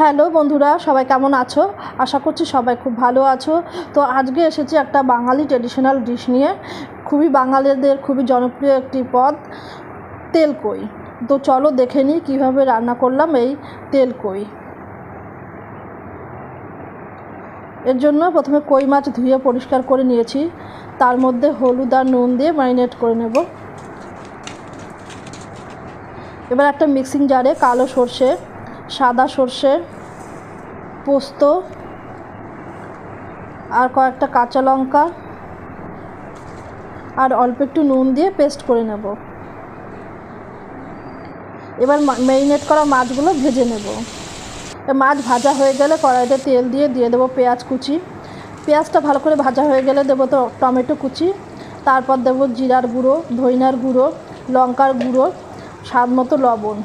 Hello বন্ধুরা, সবাই কেমন আছো? আশা করছি সবাই খুব ভালো আছো। তো আজকে এসেছি একটা বাঙালি ট্রেডিশনাল ডিশ নিয়ে। খুবই বাঙালিদের খুবই জনপ্রিয় একটি পদ, তেলকই। তো চলো দেখে নিই কীভাবে রান্না করলাম এই তেলকই। এর জন্য প্রথমে কই মাছ ধুয়ে পরিষ্কার করে নিয়েছি। তার মধ্যে হলুদ আর নুন দিয়ে ম্যারিনেট করে নেব। এবার একটা মিক্সিং জারে কালো সর্ষে সাদা সর্ষে পোস্ত আর কয়েকটা কাঁচা লঙ্কা আর অল্প একটু নুন দিয়ে পেস্ট করে নেব। এবার ম্যারিনেট করা মাছগুলো ভেজে নেব। মাছ ভাজা হয়ে গেলে কড়াইতে তেল দিয়ে দিয়ে দেবো পেঁয়াজ কুচি। পেঁয়াজটা ভালো করে ভাজা হয়ে গেলে দেবো তো টমেটো কুচি। তারপর দেবো জিরার গুঁড়ো, ধইনার গুঁড়ো, লঙ্কার গুঁড়ো, স্বাদ মতো লবণ।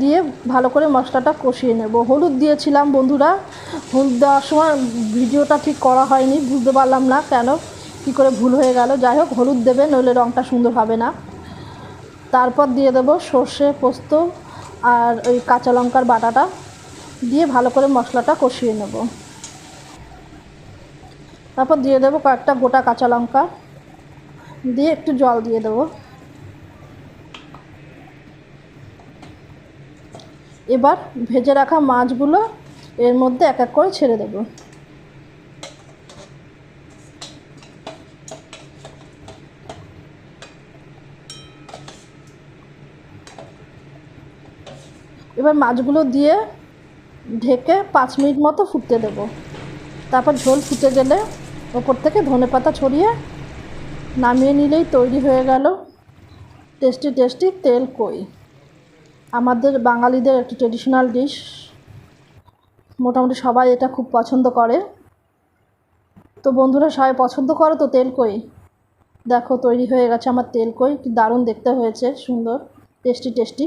দিয়ে ভালো করে মশলাটা কষিয়ে নেব। হলুদ দিয়েছিলাম বন্ধুরা। হলুদ দেওয়ার সময় ভিডিওটা ঠিক করা হয়নি, বুঝতে পারলাম না কেন, কী করে ভুল হয়ে গেল। যাই হোক, হলুদ দেবে, নইলে রঙটা সুন্দর হবে না। তারপর দিয়ে দেবো সর্ষে পোস্ত আর ওই কাঁচা লঙ্কার বাটাটা দিয়ে ভালো করে মশলাটা কষিয়ে নেব। তারপর দিয়ে দেবো কয়েকটা গোটা কাঁচা লঙ্কা। দিয়ে একটু জল দিয়ে দেবো। এবার ভেজে রাখা মাছগুলো এর মধ্যে এক এক করে ছেড়ে দেব। এবার মাছগুলো দিয়ে ঢেকে পাঁচ মিনিট মতো ফুটতে দেব। তারপর ঝোল ফুটে গেলে ওপর থেকে ধনে পাতা ছড়িয়ে নামিয়ে নিলেই তৈরি হয়ে গেল টেস্টি টেস্টি তেল কই। আমাদের বাঙালিদের একটি ট্রেডিশনাল ডিশ মোটামুটি সবাই এটা খুব পছন্দ করে। তো বন্ধুরা, সবাই পছন্দ করো তো তেল কই? দেখো, তৈরি হয়ে গেছে আমার তেল কি দারুণ দেখতে হয়েছে, সুন্দর টেস্টি টেস্টি